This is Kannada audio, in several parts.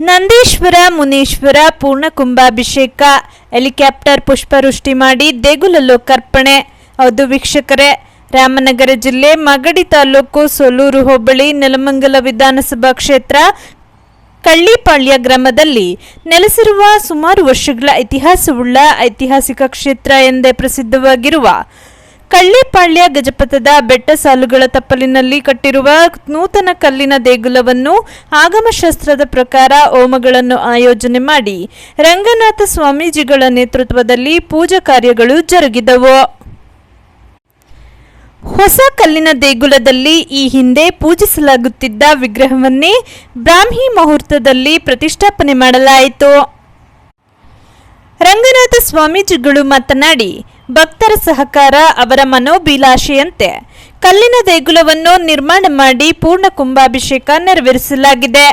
ನಂದೀಶ್ವರ, ಮುನೀಶ್ವರ, ಪೂರ್ಣ ಕುಂಭಾಭಿಷೇಕ, ಹೆಲಿಕಾಪ್ಟರ್ ಪುಷ್ಪವೃಷ್ಟಿ ಮಾಡಿ ದೇಗುಲ ಲೋಕಾರ್ಪಣೆ ಹೌದು ವೀಕ್ಷಕರೇ, ರಾಮನಗರ ಜಿಲ್ಲೆ ಮಗಡಿ ತಾಲೂಕು ಸೋಲೂರು ಹೋಬಳಿ ನೆಲಮಂಗಲ ವಿಧಾನಸಭಾ ಕ್ಷೇತ್ರ, ಕಳ್ಳಿಪಾಳ್ಯ ಗ್ರಾಮದಲ್ಲಿ ನೆಲೆಸಿರುವ ಸುಮಾರು ವರ್ಷಗಳ ಇತಿಹಾಸವುಳ್ಳ ಐತಿಹಾಸಿಕ ಕ್ಷೇತ್ರ ಎಂದೇ ಪ್ರಸಿದ್ಧವಾಗಿರುವ ಕಳ್ಳಿಪಾಳ್ಯ ಗಜಪಥದ ಬೆಟ್ಟ ಸಾಲುಗಳ ತಪ್ಪಲಿನಲ್ಲಿ ಕಟ್ಟಿರುವ ನೂತನ ಕಲ್ಲಿನ ದೇಗುಲವನ್ನು ಆಗಮಶಾಸ್ತ್ರದ ಪ್ರಕಾರ ಹೋಮಗಳನ್ನು ಆಯೋಜನೆ ಮಾಡಿ ರಂಗನಾಥ ಸ್ವಾಮೀಜಿಗಳ ನೇತೃತ್ವದಲ್ಲಿ ಪೂಜಾ ಕಾರ್ಯಗಳು ಜರುಗಿದವು. ಹೊಸ ಕಲ್ಲಿನ ದೇಗುಲದಲ್ಲಿ ಈ ಹಿಂದೆ ಪೂಜಿಸಲಾಗುತ್ತಿದ್ದ ವಿಗ್ರಹವನ್ನೇ ಬ್ರಾಹ್ಮಿ ಮುಹೂರ್ತದಲ್ಲಿ ಪ್ರತಿಷ್ಠಾಪನೆ ಮಾಡಲಾಯಿತು. ರಂಗನಾಥ ಸ್ವಾಮೀಜಿಗಳು ಮಾತನಾಡಿ ಭಕ್ತರ ಸಹಕಾರ ಅವರ ಮನೋಭಿಲಾಷೆಯಂತೆ ಕಲ್ಲಿನ ದೇಗುಲವನ್ನು ನಿರ್ಮಾಣ ಮಾಡಿ ಪೂರ್ಣ ಕುಂಭಾಭಿಷೇಕ ನೆರವೇರಿಸಲಾಗಿದೆ.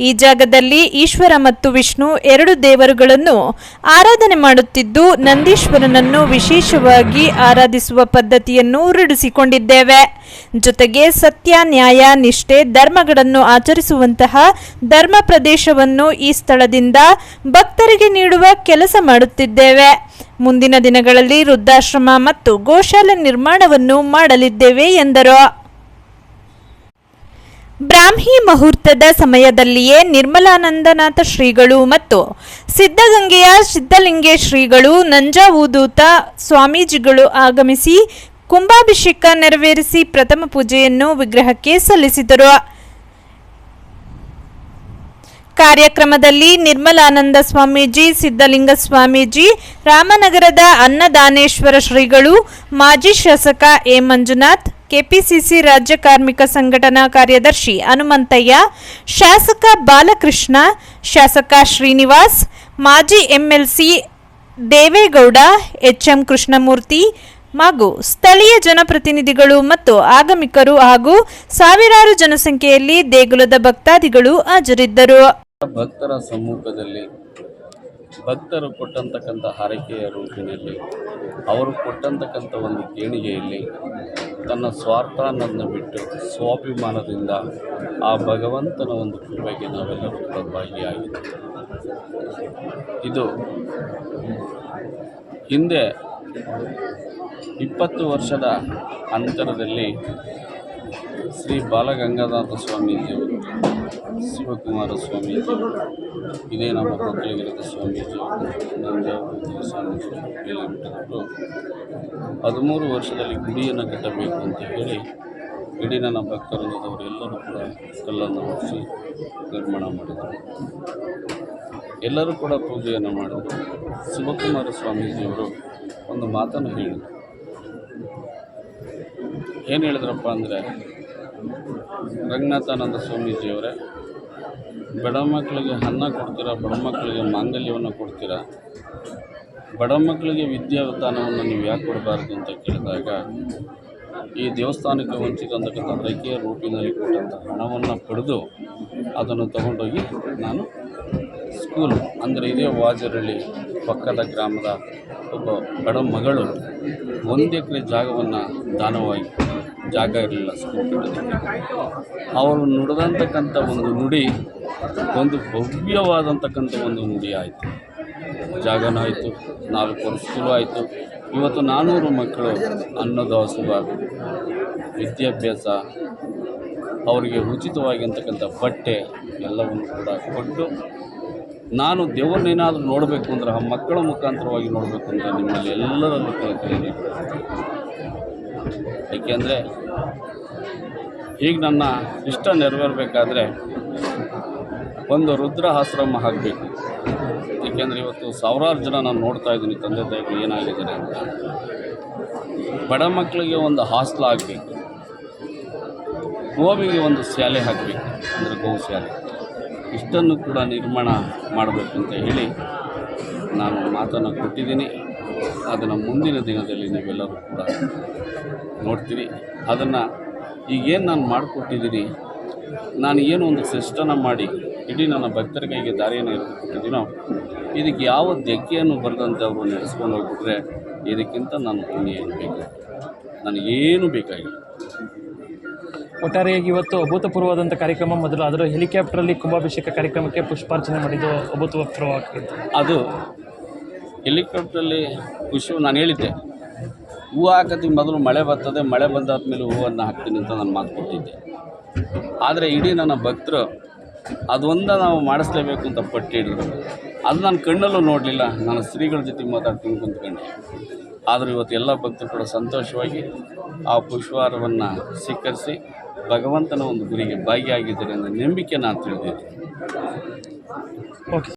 ಈ ಜಾಗದಲ್ಲಿ ಈಶ್ವರ ಮತ್ತು ವಿಷ್ಣು ಎರಡು ದೇವರುಗಳನ್ನು ಆರಾಧನೆ ಮಾಡುತ್ತಿದ್ದು, ನಂದೀಶ್ವರನನ್ನು ವಿಶೇಷವಾಗಿ ಆರಾಧಿಸುವ ಪದ್ಧತಿಯನ್ನು ರೂಢಿಸಿಕೊಂಡಿದ್ದೇವೆ. ಜೊತೆಗೆ ಸತ್ಯ, ನ್ಯಾಯ, ನಿಷ್ಠೆ, ಧರ್ಮಗಳನ್ನು ಆಚರಿಸುವಂತಹ ಧರ್ಮ ಪ್ರದೇಶವನ್ನು ಈ ಸ್ಥಳದಿಂದ ಭಕ್ತರಿಗೆ ನೀಡುವ ಕೆಲಸ ಮಾಡುತ್ತಿದ್ದೇವೆ. ಮುಂದಿನ ದಿನಗಳಲ್ಲಿ ವೃದ್ಧಾಶ್ರಮ ಮತ್ತು ಗೋಶಾಲೆ ನಿರ್ಮಾಣವನ್ನು ಮಾಡಲಿದ್ದೇವೆ ಎಂದರು. ಬ್ರಾಹ್ಮಿ ಮುಹೂರ್ತದ ಸಮಯದಲ್ಲಿಯೇ ನಿರ್ಮಲಾನಂದನಾಥ ಶ್ರೀಗಳು ಮತ್ತು ಸಿದ್ಧಗಂಗೆಯ ಸಿದ್ಧಲಿಂಗೇ ಶ್ರೀಗಳು ನಂಜಾವೂದೂತ ಸ್ವಾಮೀಜಿಗಳು ಆಗಮಿಸಿ ಕುಂಭಾಭಿಷೇಕ ನೆರವೇರಿಸಿ ಪ್ರಥಮ ಪೂಜೆಯನ್ನು ವಿಗ್ರಹಕ್ಕೆ ಸಲ್ಲಿಸಿದರು. ಕಾರ್ಯಕ್ರಮದಲ್ಲಿ ನಿರ್ಮಲಾನಂದ ಸ್ವಾಮೀಜಿ ಸಿದ್ಧಲಿಂಗ ಸ್ವಾಮೀಜಿ ರಾಮನಗರದ ಅನ್ನದಾನೇಶ್ವರ ಶ್ರೀಗಳು, ಮಾಜಿ ಶಾಸಕ ಎ ಮಂಜುನಾಥ್ ಕೆಪಿಸಿಸಿ ರಾಜ್ಯ ಕಾರ್ಮಿಕ ಸಂಘಟನಾ ಕಾರ್ಯದರ್ಶಿ ಹನುಮಂತಯ್ಯ, ಶಾಸಕ ಬಾಲಕೃಷ್ಣ, ಶಾಸಕ ಶ್ರೀನಿವಾಸ್, ಮಾಜಿ ಎಂಎಲ್ಸಿ ದೇವೇಗೌಡ, ಎಚ್ಎಂ ಕೃಷ್ಣಮೂರ್ತಿ ಹಾಗೂ ಸ್ಥಳೀಯ ಜನಪ್ರತಿನಿಧಿಗಳು ಮತ್ತು ಆಗಮಿಕರು ಹಾಗೂ ಸಾವಿರಾರು ಜನಸಂಖ್ಯೆಯಲ್ಲಿ ದೇಗುಲದ ಭಕ್ತಾದಿಗಳು ಹಾಜರಿದ್ದರು. ಭಕ್ತರ ಸಮ್ಮುಖದಲ್ಲಿ ಭಕ್ತರು ಕೊಟ್ಟಂತಕ್ಕಂಥ ಹಾರೈಕೆಯ ರೂಪಿನಲ್ಲಿ ಅವರು ಕೊಟ್ಟಂತಕ್ಕಂಥ ಒಂದು ದೇಣಿಗೆಯಲ್ಲಿ ತನ್ನ ಸ್ವಾರ್ಥ ಅನ್ನೋದನ್ನ ಬಿಟ್ಟು ಸ್ವಾಭಿಮಾನದಿಂದ ಆ ಭಗವಂತನ ಒಂದು ಕೃಪೆಗೆ ನಾವೆಲ್ಲರೂ ಭಾಗಿಯಾಗಿದ್ದೇವೆ ಇದು ಹಿಂದೆ ಇಪ್ಪತ್ತು ವರ್ಷದ ಅಂತರದಲ್ಲಿ ಶ್ರೀ ಬಾಲಗಂಗಾಧರ ಸ್ವಾಮೀಜಿಯವರು ಶಿವಕುಮಾರ ಸ್ವಾಮೀಜಿಯವರು ಇದೇ ನಮ್ಮ ಕೊಕ್ಕಲಿಗಿರದ ಸ್ವಾಮೀಜಿಯವರು ನಂಜಾವೂರು ಸ್ವಾಮೀಜಿಯವರು ಹದಿಮೂರು ವರ್ಷದಲ್ಲಿ ಗುಡಿಯನ್ನು ಕಟ್ಟಬೇಕು ಅಂತ ಹೇಳಿ ಇಡೀ ನನ್ನ ಭಕ್ತರಂಗದವರೆಲ್ಲರೂ ಕೂಡ ಕಲ್ಲನ್ನು ಹೊರಿಸಿ ನಿರ್ಮಾಣ ಮಾಡಿದರು. ಎಲ್ಲರೂ ಕೂಡ ಪೂಜೆಯನ್ನು ಮಾಡಿದರು. ಶಿವಕುಮಾರ ಸ್ವಾಮೀಜಿಯವರು ಒಂದು ಮಾತನ್ನು ಹೇಳಿದರು. ಏನು ಹೇಳಿದ್ರಪ್ಪ ಅಂದರೆ ರಂಗನಾಥಾನಂದ ಸ್ವಾಮೀಜಿಯವರೇ, ಬಡ ಮಕ್ಕಳಿಗೆ ಅನ್ನ ಕೊಡ್ತೀರಾ, ಬಡ ಮಕ್ಕಳಿಗೆ ಮಾಂಗಲ್ಯವನ್ನು ಕೊಡ್ತೀರಾ? ಬಡ ಮಕ್ಕಳಿಗೆ ವಿದ್ಯಾದಾನವನ್ನು ನೀವು ಯಾಕೆ ಕೊಡಬಾರ್ದು ಅಂತ ಕೇಳಿದಾಗ, ಈ ದೇವಸ್ಥಾನಕ್ಕೆ ವಂಚಿತಂತಕ್ಕಂಥ ಕೆ ರೂಪಿನಲ್ಲಿ ಕೊಟ್ಟಂಥ ಹಣವನ್ನು ಪಡೆದು ಅದನ್ನು ತಗೊಂಡೋಗಿ ನಾನು ಸ್ಕೂಲ್ ಅಂದರೆ ಇದೇ ವಾಜರಳ್ಳಿ ಪಕ್ಕದ ಗ್ರಾಮದ ಒಬ್ಬ ಬಡ ಮಗಳು ಒಂದು ಎಕರೆ ಜಾಗವನ್ನು ದಾನವಾಗಿ ಜಾಗ ಇರಲಿಲ್ಲ ಸ್ಕೂಲ್ ಅವರು ನುಡಿದಂತಕ್ಕಂಥ ಒಂದು ನುಡಿ, ಒಂದು ಭವ್ಯವಾದಂತಕ್ಕಂಥ ಒಂದು ನುಡಿ ಆಯಿತು. ಜಾಗನೂ ಆಯಿತು, ನಾಲ್ಕು ವರ್ಷಗಳು ಆಯಿತು. ಇವತ್ತು ನಾನ್ನೂರು ಮಕ್ಕಳು ಅನ್ನದಾಸೋಹ, ವಿದ್ಯಾಭ್ಯಾಸ, ಅವರಿಗೆ ಉಚಿತವಾಗಿರ್ತಕ್ಕಂಥ ಬಟ್ಟೆ ಎಲ್ಲವನ್ನು ಕೂಡ ಕೊಟ್ಟು ನಾನು ದೇವರನ್ನೇನಾದರೂ ನೋಡಬೇಕು ಅಂದ್ರೆ ಆ ಮಕ್ಕಳ ಮುಖಾಂತರವಾಗಿ ನೋಡಬೇಕು ಅಂತ ನಿಮ್ಮಲ್ಲಿ ಎಲ್ಲರನ್ನು ಕೇಳ್ತೀನಿ ಏಕೆಂದರೆ ಈಗ ನನ್ನ ಇಷ್ಟ ನೆರವೇರಬೇಕಾದ್ರೆ ಒಂದು ರುದ್ರ ಆಶ್ರಮ ಆಗಬೇಕು ಏಕೆಂದರೆ ಇವತ್ತು ಸಾವಿರಾರು ಜನ ನಾನು ನೋಡ್ತಾ ಇದ್ದೀನಿ ತಂದೆ ತಾಯಿಗಳು ಏನಾಗಿದ್ದಾರೆ ಅಂತ. ಬಡ ಮಕ್ಕಳಿಗೆ ಒಂದು ಹಾಸ್ಟ್ಲ್ ಆಗಬೇಕು ಗೋವಿಗೆ ಒಂದು ಶಾಲೆ ಹಾಕಬೇಕು, ಅಂದರೆ ಗೋಶಾಲೆ ಇಷ್ಟನ್ನು ಕೂಡ ನಿರ್ಮಾಣ ಮಾಡಬೇಕು ಅಂತ ಹೇಳಿ ನಾನು ಮಾತನ್ನು ಕೊಟ್ಟಿದ್ದೀನಿ. ಅದನ್ನು ಮುಂದಿನ ದಿನದಲ್ಲಿ ನೀವೆಲ್ಲರೂ ಕೂಡ ನೋಡ್ತೀರಿ. ಅದನ್ನು ಈಗೇನು ನಾನು ಮಾಡಿಕೊಟ್ಟಿದ್ದೀನಿ, ನಾನು ಏನು ಒಂದು ಸಿಸ್ಟನ ಮಾಡಿ ಇಡೀ ನನ್ನ ಭಕ್ತರ ಕೈಗೆ ದಾರಿಯನ್ನು ಕೊಟ್ಟಿದ್ದೀನೋ ಇದಕ್ಕೆ ಯಾವ ಧಕ್ಕೆಯನ್ನು ಬರೆದಂತೆ ನಡೆಸ್ಕೊಂಡು ಹೋಗ್ಬಿಟ್ರೆ ಇದಕ್ಕಿಂತ ನಾನು ಏನು ಬೇಕು? ನನಗೇನು ಬೇಕಾಗಿಲ್ಲ. ಒಟ್ಟಾರೆಯಾಗಿ ಇವತ್ತು ಅಭೂತಪೂರ್ವವಾದಂಥ ಕಾರ್ಯಕ್ರಮ ಮೊದಲು ಅದರ ಹೆಲಿಕಾಪ್ಟರಲ್ಲಿ ಕುಂಭಾಭಿಷೇಕ ಕಾರ್ಯಕ್ರಮಕ್ಕೆ ಪುಷ್ಪಾರ್ಚನೆ ಮಾಡಿದ್ದು ಅಭೂತಪೂರ್ವವಾಗಿದೆ ಅದು ಹೆಲಿಕಾಪ್ಟ್ರಲ್ಲಿ ಖುಷಿ ನಾನು ಹೇಳಿದ್ದೆ, ಹೂವು ಹಾಕತ್ತೀನಿ ಮೊದಲು ಮಳೆ ಬರ್ತದೆ, ಮಳೆ ಬಂದಾದ ಮೇಲೆ ಹೂವನ್ನು ಹಾಕ್ತೀನಿ ಅಂತ ನಾನು ಮಾತು ಕೊಟ್ಟಿದ್ದೆ. ಆದರೆ ಇಡೀ ನನ್ನ ಭಕ್ತರು ಅದೊಂದ ನಾವು ಮಾಡಿಸ್ಲೇಬೇಕು ಅಂತ ಪಟ್ಟಿ ಹಿಡಿದ್ರು ಅದು ನಾನು ಕಣ್ಣಲ್ಲೂ ನೋಡಲಿಲ್ಲ, ನಾನು ಸ್ತ್ರೀಗಳ ಜೊತೆ ಮಾತಾಡ್ತೀನಿ ಕುಂತ್ಕೊಂಡೆ ಆದರೂ ಇವತ್ತು ಎಲ್ಲ ಭಕ್ತರು ಕೂಡ ಸಂತೋಷವಾಗಿ ಆ ಪುಷ್ಪಾರವನ್ನು ಸ್ವೀಕರಿಸಿ ಭಗವಂತನ ಒಂದು ಗುರಿಗೆ ಭಾಗಿಯಾಗಿದ್ದಾರೆ ಅನ್ನೋ ನಂಬಿಕೆ ನಾನು ತಿಳಿದಿದ್ದೇನೆ ಓಕೆ